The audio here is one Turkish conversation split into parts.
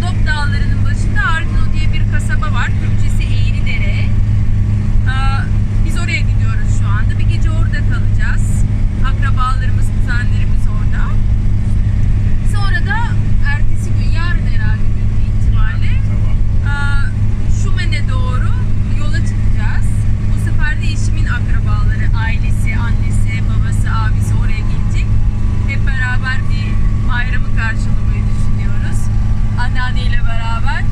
Rodop Dağları'nın başında Ardino diye bir kasaba var. Türkçesi Eğridere. Ee, Biz oraya gidiyoruz şu anda. Bir gece orada kalacağız. Akrabalarımız, kuzenlerimiz orada. Sonra da ertesi gün, yarın herhalde büyük bir ihtimalle e, Şumen'e doğru yola çıkacağız. Bu sefer de eşimin akrabaları, ailesi, annesi, babası, abisi oraya gelecek. Hep beraber bir bayramı düşünüyoruz. Anneanneyle beraber,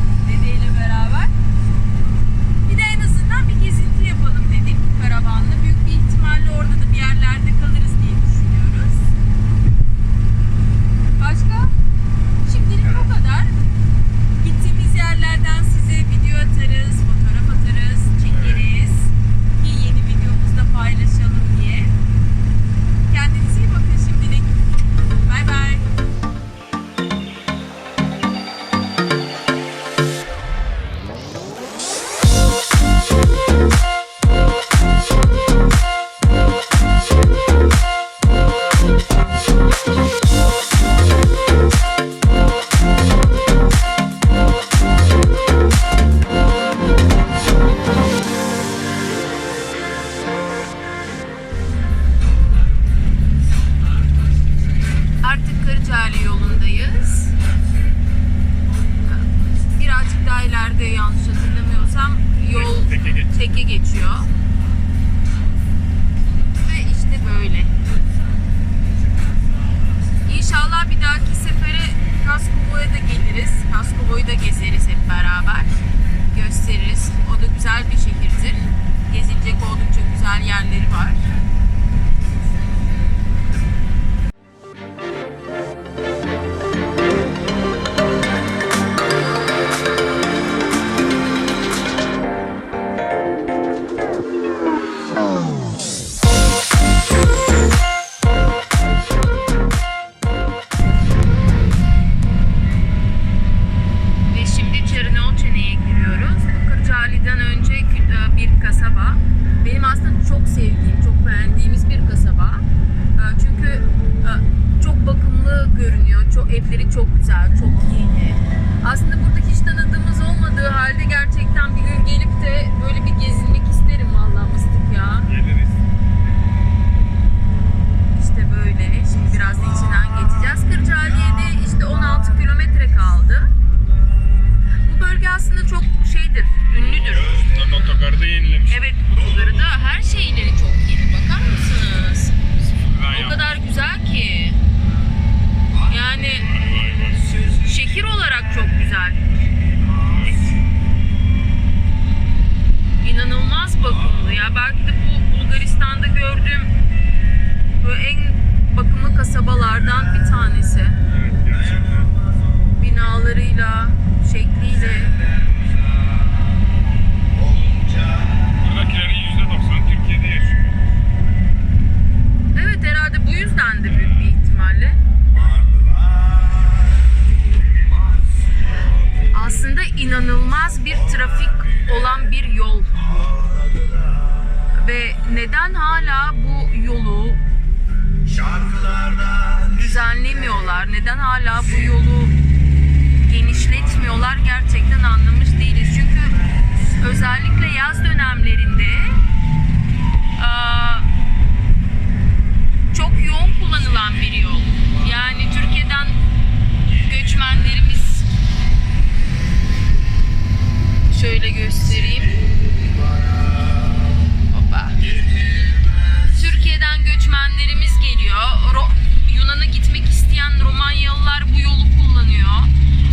Kırcaali yolundayız. Birazcık daha ileride yanlış hatırlamıyorsam yol Teke geç. teke geçiyor. Ve işte böyle. İnşallah bir dahaki sefere Kaskovo'ya da geliriz. Kaskovo'yu da gezeriz hep beraber. Gösteririz. O da güzel bir şehirdir. Gezilecek oldukça güzel yerleri var. Görünüyor. Çok evleri çok güzel, çok yeni. Aslında burada hiç tanıdığımız olmadığı halde gerçekten bir gün gelip de böyle bir gezinmek isterim vallahi mıstık ya. Geliriz. İşte böyle. Şimdi biraz da içinden geçeceğiz. Kırcaaliye'de işte 16 kilometre kaldı. Bu bölge aslında çok şeydir, ünlüdür. Otogarı da yenilemiş. Evet, otogarı da her şeyleri çok yeni. Bakar mısınız? O kadar güzel ki. Yani şehir olarak çok güzel. İnanılmaz bakımlı ya. Belki inanılmaz bir trafik olan bir yol. Ve neden hala bu yolu düzenlemiyorlar? Neden hala bu yolu genişletmiyorlar? Gerçekten anlamış değiliz. Çünkü özellikle yaz dönemlerinde çok yoğun kullanılan bir yol. Yani Türkiye'den göçmenlerimiz şöyle göstereyim. Hoppa. Türkiye'den göçmenlerimiz geliyor. Ro- Yunan'a gitmek isteyen Romanyalılar bu yolu kullanıyor.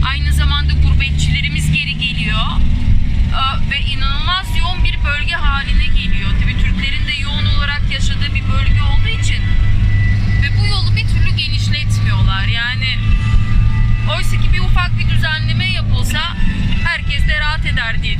Aynı zamanda gurbetçilerimiz geri geliyor. Ee, Ve inanılmaz yoğun bir bölge haline geliyor. Tabii Türklerin de yoğun olarak yaşadığı bir bölge olduğu için ve bu yolu bir türlü genişletmiyorlar. Yani oysa ki bir ufak bir düzenleme yapılsa herkes de rahat eder diye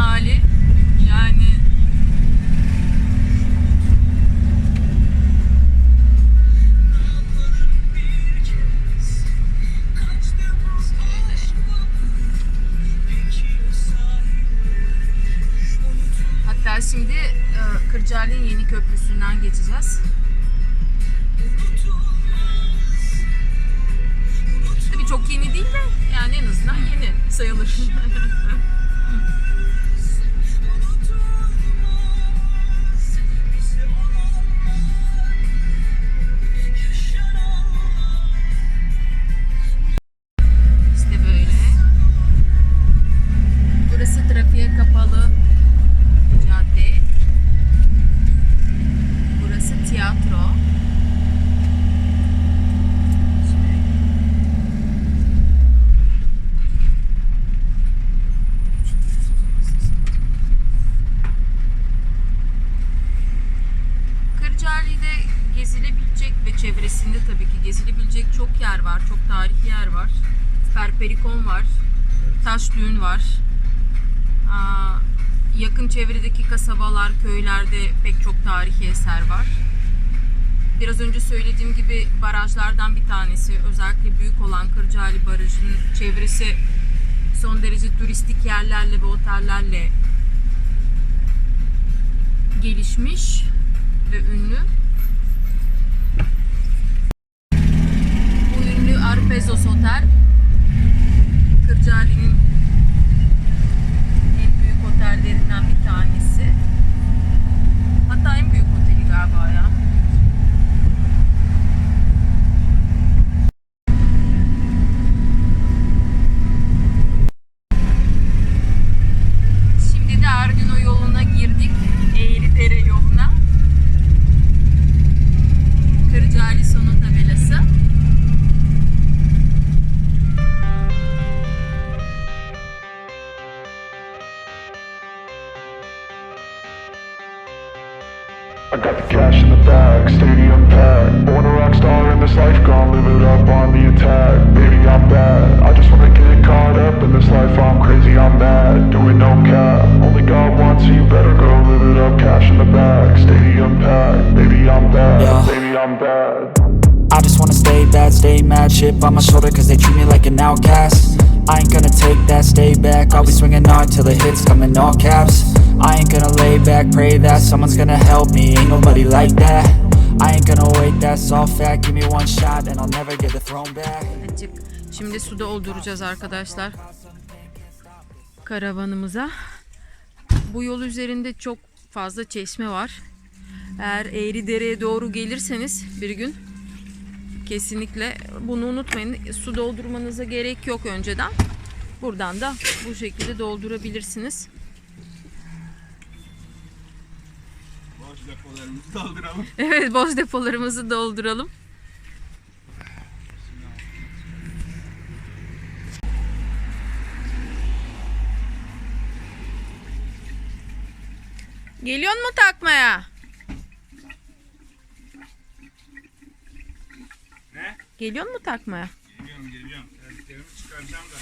hali yani Hatta şimdi e, Kırcaali'nin yeni köprüsünden geçeceğiz. Tabii çok yeni değil de yani en azından yeni sayılır. perikon var. Evet. Taş düğün var. Aa, yakın çevredeki kasabalar, köylerde pek çok tarihi eser var. Biraz önce söylediğim gibi barajlardan bir tanesi, özellikle büyük olan Kırcaali Barajı'nın çevresi son derece turistik yerlerle ve otellerle gelişmiş ve ünlü. Bu ünlü Arpezos Otel Kırcaali'nin en büyük otellerinden bir tanesi. Hatta en büyük oteli galiba ya. Baby, I'm bad. Baby, I'm bad. Yeah. Baby, I'm bad. I just wanna stay bad, stay mad. Chip on my shoulder, cause they treat me like an outcast. I ain't gonna take that, stay back. I'll be swinging hard till the hits come in all caps. I ain't gonna lay back, pray that someone's gonna help me. Ain't nobody like that. I ain't gonna wait, that's all fact. Give me one shot and I'll never get the throne back. Şimdi suda olduracağız arkadaşlar karavanımıza. Bu yol üzerinde çok fazla çeşme var. Eğer Eğridere'ye doğru gelirseniz bir gün kesinlikle bunu unutmayın. Su doldurmanıza gerek yok önceden. Buradan da bu şekilde doldurabilirsiniz. Boş depolarımızı dolduralım. Evet boş depolarımızı dolduralım. Geliyor mu takmaya? Ne? Geliyor mu takmaya? Geliyorum geliyorum. Terliklerimi çıkaracağım da.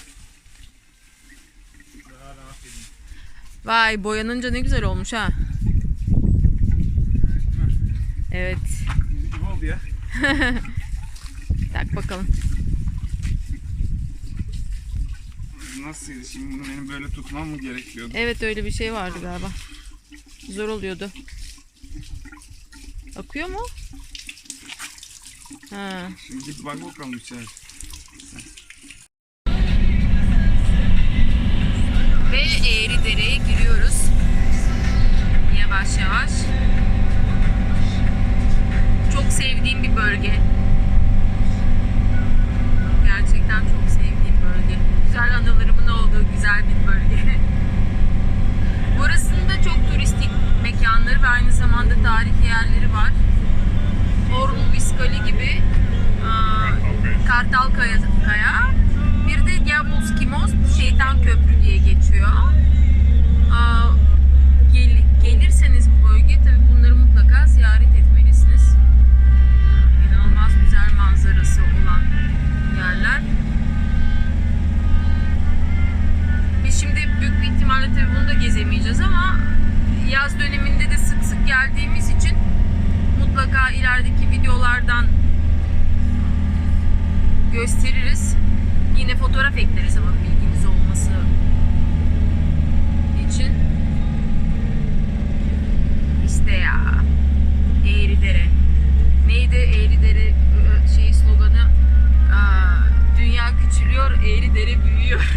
Daha rahat edeyim. Vay boyanınca ne güzel olmuş ha. Evet. Gibi oldu ya. Tak bakalım. Nasılydı şimdi bunu benim böyle tutmam mı gerekiyordu? Evet öyle bir şey vardı galiba. Zor oluyordu. Akıyor mu? Ha. Şimdi git bak bakalım içeri. Ve Eğridere'ye giriyoruz. Yavaş yavaş. Çok sevdiğim bir bölge. Gerçekten çok sevdiğim bölge. Güzel anılarımın olduğu güzel bir bölge. Burasında çok turistik mekanları ve aynı zamanda tarihi yerleri var. Orlu Viskali gibi aa, Kartal Kaya. Bir de Diablos Kimos Şeytan Köprü diye geçiyor. Gel- gelirseniz bu bölgeye tabii bunları mutlaka ziyaret etmelisiniz. İnanılmaz güzel manzarası olan yerler. Biz şimdi büyük bir ihtimalle tabii bunu da gezemeyeceğiz ama yaz döneminde de sık sık geldiğimiz için mutlaka ilerideki videolardan gösteririz. Yine fotoğraf ekleriz ama bilginiz olması için. İşte ya. Eğridere. Neydi Eğridere ö, şey sloganı? Aa, dünya küçülüyor, Eğridere büyüyor.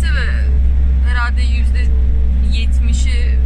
Tabii herhalde yüzde yetmişi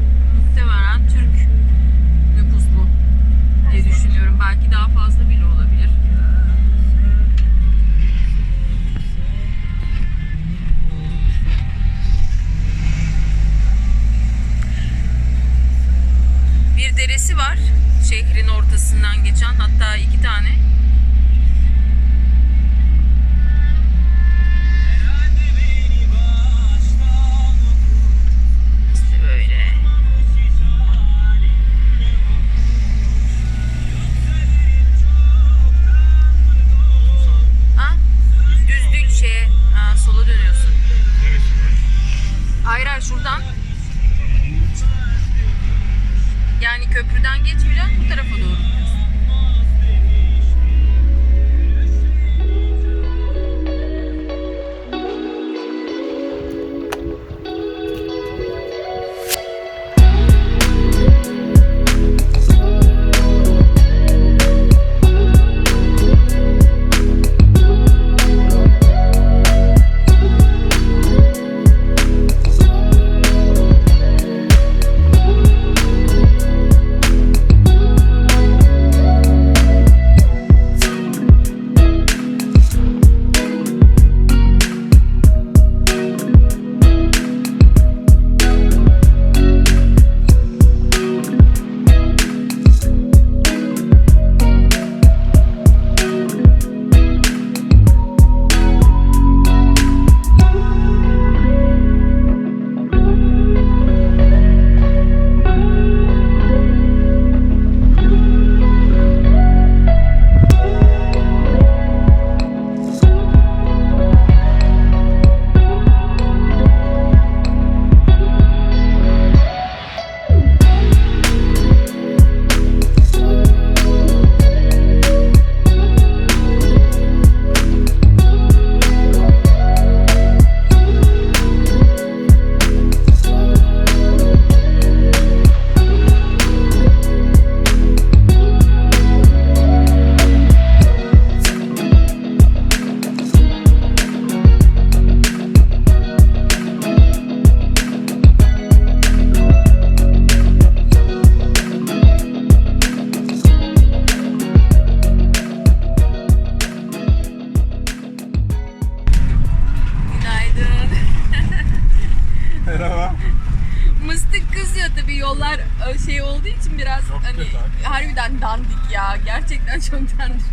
tabii yollar e, şey olduğu için biraz hani harbiden dandik ya. Gerçekten çok dandik.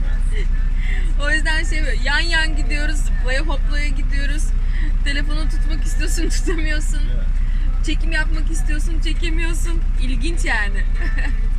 o yüzden şey böyle yan yan gidiyoruz, zıplaya hoplaya gidiyoruz. Telefonu tutmak istiyorsun, tutamıyorsun. Çekim yapmak istiyorsun, çekemiyorsun. İlginç yani.